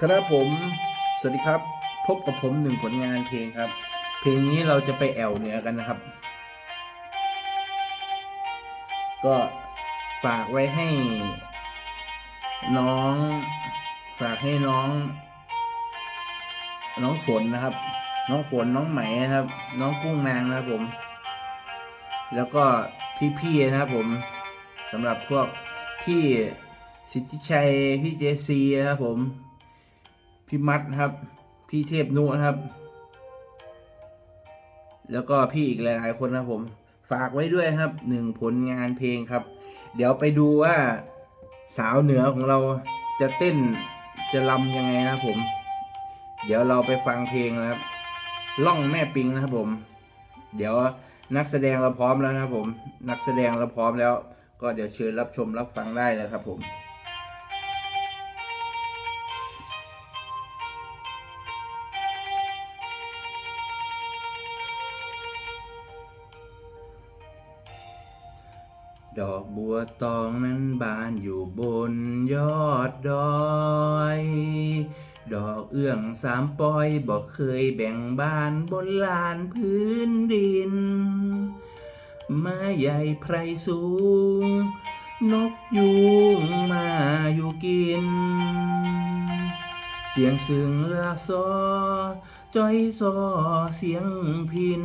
ครับผมสวัสดีครับ พบกับผมหนึ่งผลงานเพลงครับ เพลงนี้เราจะไปแอวเหนือกันนะครับ ก็ฝากไว้ให้ น้อง ฝากให้น้อง น้องฝนนะครับ น้องฝนน้องไหมนะครับ น้องกุ้งนางนะครับผม แล้วก็พี่ๆนะครับผมสำหรับพวกพี่สิทธิชัยพี่เจซีนะครับผม พี่มัดนะครับ พี่เทพนุนะครับ แล้วก็พี่อีกหลาย ๆ คนนะผม ฝากไว้ด้วยครับหนึ่งผลงานเพลงครับ เดี๋ยวไปดูว่าสาวเหนือของเราจะเต้นจะลำยังไงนะผม เดี๋ยวเราไปฟังเพลงนะครับ ล่องแม่ปิงนะครับผม เดี๋ยวนักแสดงเราพร้อมแล้วนะครับผม นักแสดงเราพร้อมแล้ว ก็เดี๋ยวเชิญรับชมรับฟังได้เลยครับผม ดอกบัวตองนั้นบานอยู่บนยอดดอย ดอกเอื้องสามปอยบอกเคยแบ่งบานบนลานพื้นดินไม้ใหญ่ไพรสูง นกยูงมาอยู่กิน เสียงสึงเรือซอจ้อยซอเสียงพิน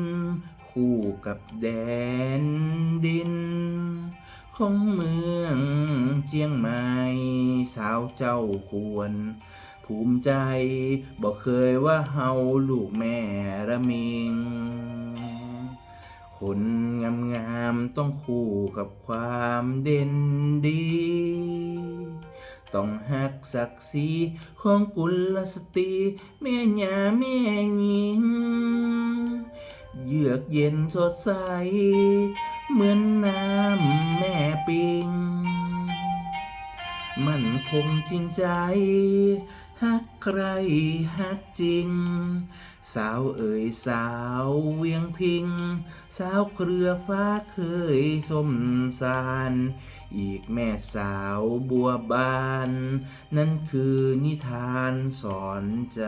คู่กับแดนดิน ของเมืองเจียงใหม่สาวเจ้าควร ภูมิใจบอกเคยว่าเฮาลูกแม่ระมิง คนงามงามต้องคู่กับความเด่นดี ต้องหักศักดิ์ศรีของกุลสตรีแม่ยาแม่หญิง เยือกเย็นสดใส เหมือนน้ำแม่ปิง มันคงจริงใจฮักใครฮักจริง สาวเอ๋ยสาวเวียงพิง สาวเครือฟ้าเคยสมสาร อีกแม่สาวบัวบาน นั่นคือนิทานสอนใจ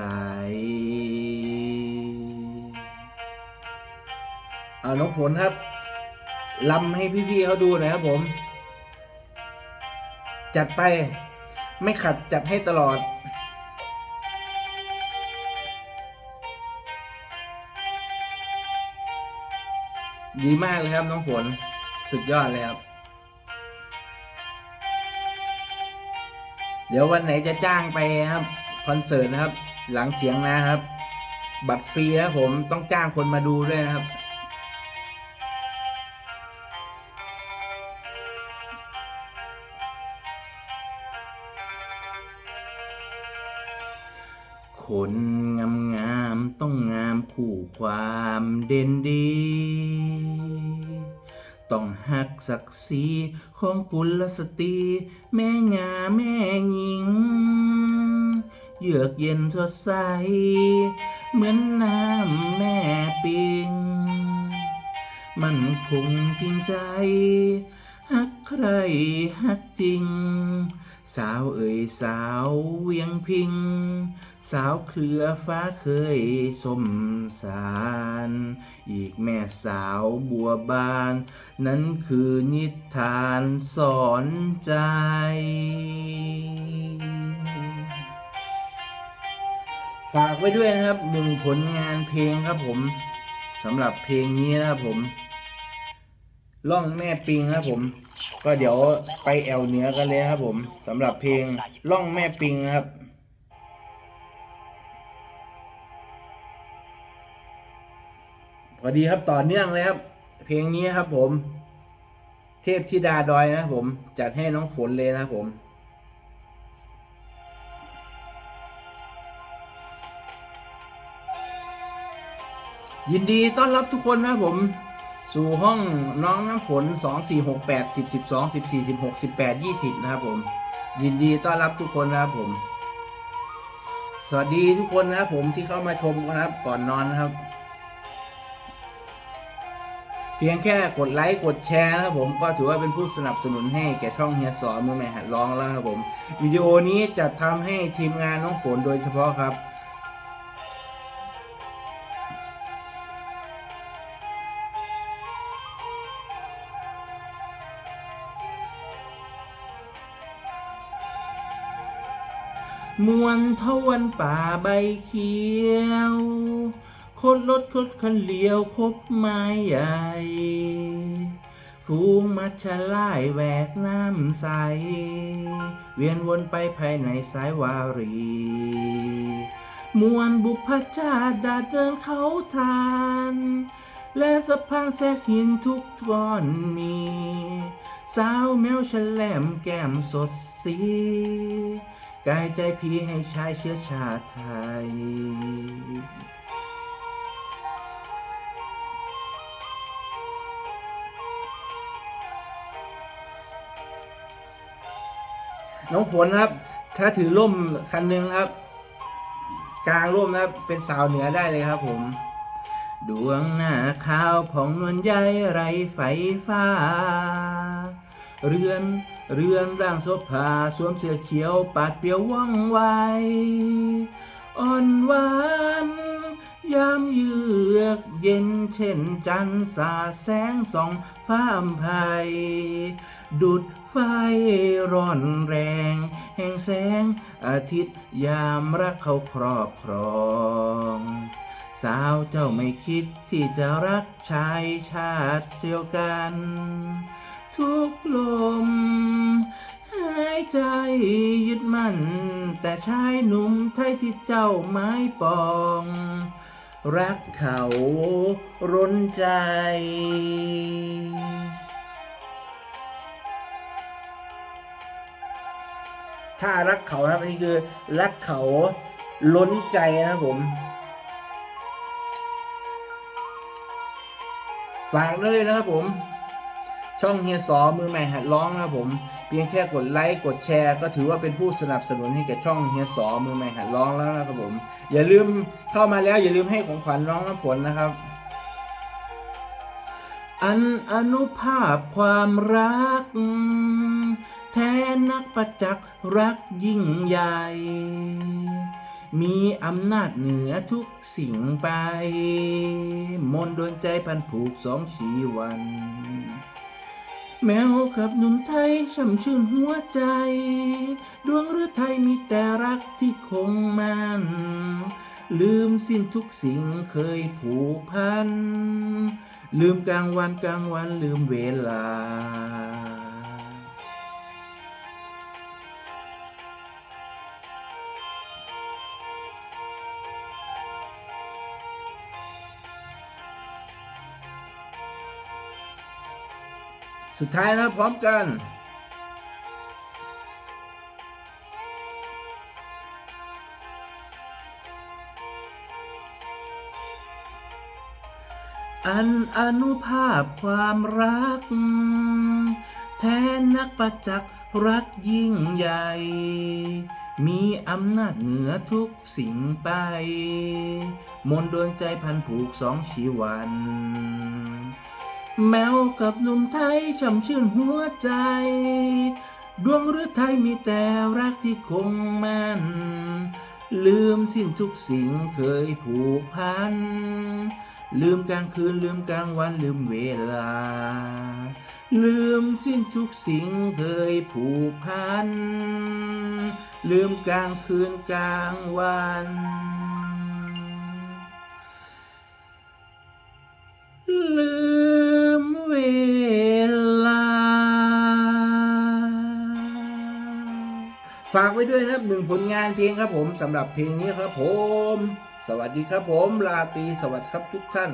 เอาน้องฝนครับ ลำให้พี่ๆเขาดูหน่อยครับผม จัดไปไม่ขัดจัดให้ตลอด ดีมากเลยครับน้องฝนสุดยอดเลยครับ เดี๋ยววันไหนจะจ้างไปครับคอนเสิร์ตนะครับ หลังเถียงนะครับ บัตรฟรีนะผมต้องจ้างคนมาดูด้วยนะครับ คนงามงามต้องงามคู่ความเด่นดี ต้องหักศักดิ์ศรีของกุลสตรี แม่งาแม่หญิง เยือกเย็นสดใส เหมือนน้ำแม่ปิง มันคงจริงใจฮักใครฮักจริง สาวเอ่ยสาวเวียงพิง สาวเครือฟ้าเคยสมสาร อีกแม่สาวบัวบาน นั้นคือนิทานสอนใจ ฝากไว้ด้วยนะครับหนึ่งผลงานเพลงครับผมสำหรับเพลงนี้นะครับผม ล่องแม่ปิงครับผม ก็เดี๋ยวไปแอวเหนือกันเลยครับผมสำหรับเพลงล่องแม่ปิงนะครับพอดีครับต่อเนื่องเลยครับ เพลงนี้ครับผม เทพธิดาดอยนะครับผม จัดให้น้องฝนเลยนะครับผมยินดีต้อนรับทุกคนนะครับผม สู่ห้องน้องน้ำฝน 2 4 6 8 10 12 14 16 18 20 นะครับผม ยินดีต้อนรับทุกคนนะครับผม สวัสดีทุกคนนะครับผมที่เข้ามาชมนะครับก่อนนอนนะครับ เพียงแค่กดไลค์กดแชร์นะครับผมก็ถือว่าเป็นผู้สนับสนุนให้แก่ช่องเฮียสอนมือใหม่หัดร้องแล้วครับผม วิดีโอนี้จะทำให้ทีมงานน้องฝนโดยเฉพาะครับ มวนทวนป่าใบเขียวโคตรรถโคตรคันเลียวคบไม้ใหญ่คูงมัชลายแหวกน้ำใส เวียนวนไปภายในสายวารี มวลบุพชาติดาเดินเขาทาน และสะพังแทกหินทุกก้อนมี สาวแมวฉลมแก้มสดสี กายใจพีให้ชายเชื้อชาไทย น้องฝนนะครับ ถ้าถือร่มคันหนึ่งครับ กลางร่มนะครับ เป็นสาวเหนือได้เลยครับผม ดวงหน้าขาวผ่องนวลใยไรไฟฟ้า เรือน เรือนร่างโซภาสวมเสื้อเขียวปาดเปียวว่องไวอ่อนหวานยามเยือกเย็นเช่นจันทสาแสงส่องฟ้าอภัย ดุดไฟร้อนแรง แห่งแสงอาทิตย์ยามรักเขาครอบครอง สาวเจ้าไม่คิดที่จะรักชายชาติเดียวกัน ทุกลม หายใจยึดมั่น แต่ชายหนุ่มไทยที่เจ้าไม้ปอง รักเขาร้นใจถ้ารักเขานะครับนี่คือรักเขาล้นใจนะครับผม ฝากด้วยนะครับผม ช่องเฮียสอมือใหม่หัดร้องนะผม เพียงแค่กดไลค์กดแชร์ ก็ถือว่าเป็นผู้สนับสนุนให้แก่ช่องเฮียสอมือใหม่หัดร้องแล้วนะครับผม อย่าลืมเข้ามาแล้วอย่าลืมให้ของขวัญน้องน้ำฝนนะครับ อันอนุภาพความรัก แท้นักประจักษ์รักยิ่งใหญ่มีอำนาจเหนือทุกสิ่งไป มนโดนใจพันผูกสองชีวัน แมวกับหนุ่มไทยช่ำชื่นหัวใจ ดวงฤทัยมีแต่รักที่คงมันลืมสิ้นทุกสิ่งเคยผูกพัน ลืมกลางวันกลางวันลืมเวลา สุดท้ายนะพร้อมกัน อันอนุภาพความรัก แทนนักประจักษ์รักยิ่งใหญ่ มีอำนาจเหนือทุกสิ่งไป มนดวงใจพันผูกสองชีวัน แมวกับหนุ่มไทยช่ำชื่นหัวใจ ดวงฤทัยมีแต่รักที่คงมั่น ลืมสิ้นทุกสิ่งเคยผูกพัน ลืมกลางคืนลืมกลางวันลืมเวลา ลืมสิ้นทุกสิ่งเคยผูกพัน ลืมกลางคืนกลางวันลืม ลา ฝากไว้ด้วยนะครับหนึ่งผลงานเพลงครับผมสำหรับเพลงนี้ครับผม สวัสดีครับผมลาตีสวัสดีครับทุกท่าน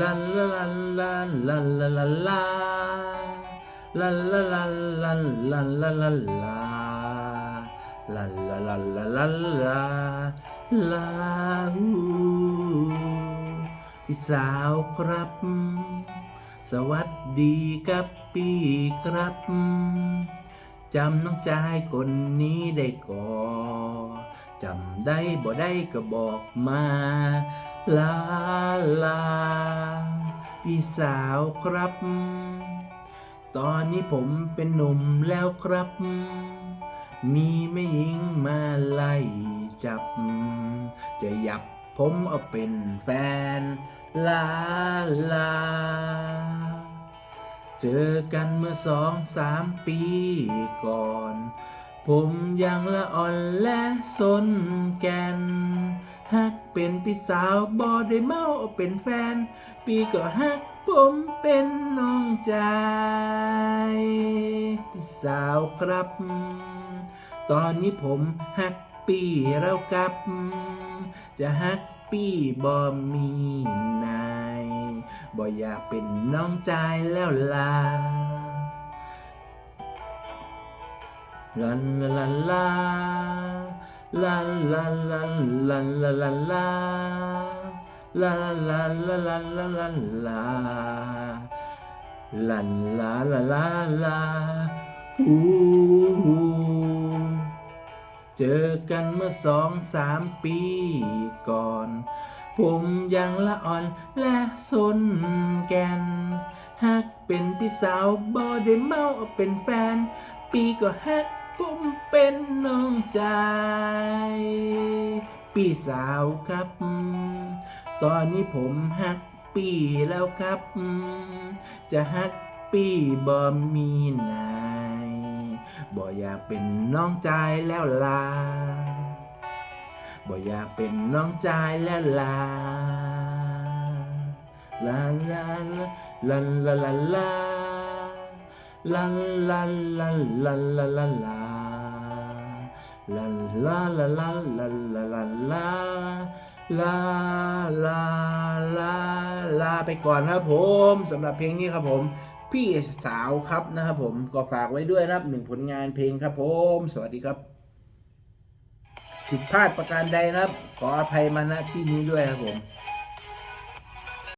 ลาลาลันลันลันลันลันลาลันลันลันลันลันลันลันลาลันลันลันลันลันลาลาพี่สาวครับ สวัสดีครับพี่ครับจำน้องชายคนนี้ได้ก่อจำได้บ่ได้ก็บอกมา ลาลา พี่สาวครับ ตอนนี้ผมเป็นหนุ่มแล้วครับ มีไม่หญิงมาไล่จับ จะหยับผมเอาเป็นแฟน ลาลา เจอกันเมื่อสองสามปีก่อน ผมยังละอ่อนและสนแกนฮัก เป็นพี่สาวบอได้เมาเอาเป็นแฟน ปีก็ฮักผมเป็นน้องใจพี่สาวครับ ตอนนี้ผมฮักปีแล้วกับ จะฮักปีบอมีนายบ่อยากเป็นน้องใจแล้วลาลาลาลา ลาลาลาลาลาลาลาลาลาลาลาลาลาลาลาลาลาลาลาฮูฮูเจอกันเมื่อสองสามปีก่อน ผมยังละอ่อนและสนแกนฮักเป็นพี่สาวบอได้เมาเอาเป็นแฟน ปีก็ฮัก ผมเป็นน้องใจ พี่สาวครับ ตอนนี้ผมฮักปีแล้วครับ จะฮักปีบอมีนายบ่อยากเป็นน้องใจแล้วลาบ่อยากเป็นน้องใจแล้วลาลาลาลาลาลาลาลาลาลาลาลาลา ลาลาลาลาลาลาลาลาลาลาลาลาไปก่อนครับผมสำหรับเพลงนี้ครับผม พี่สาวครับนะครับผมก็ฝากไว้ด้วยนะครับหนึ่งผลงานเพลงครับผม สวัสดีครับผิดพลาดประการใดนะครับ ขออภัยมาณที่นี้ด้วยครับผม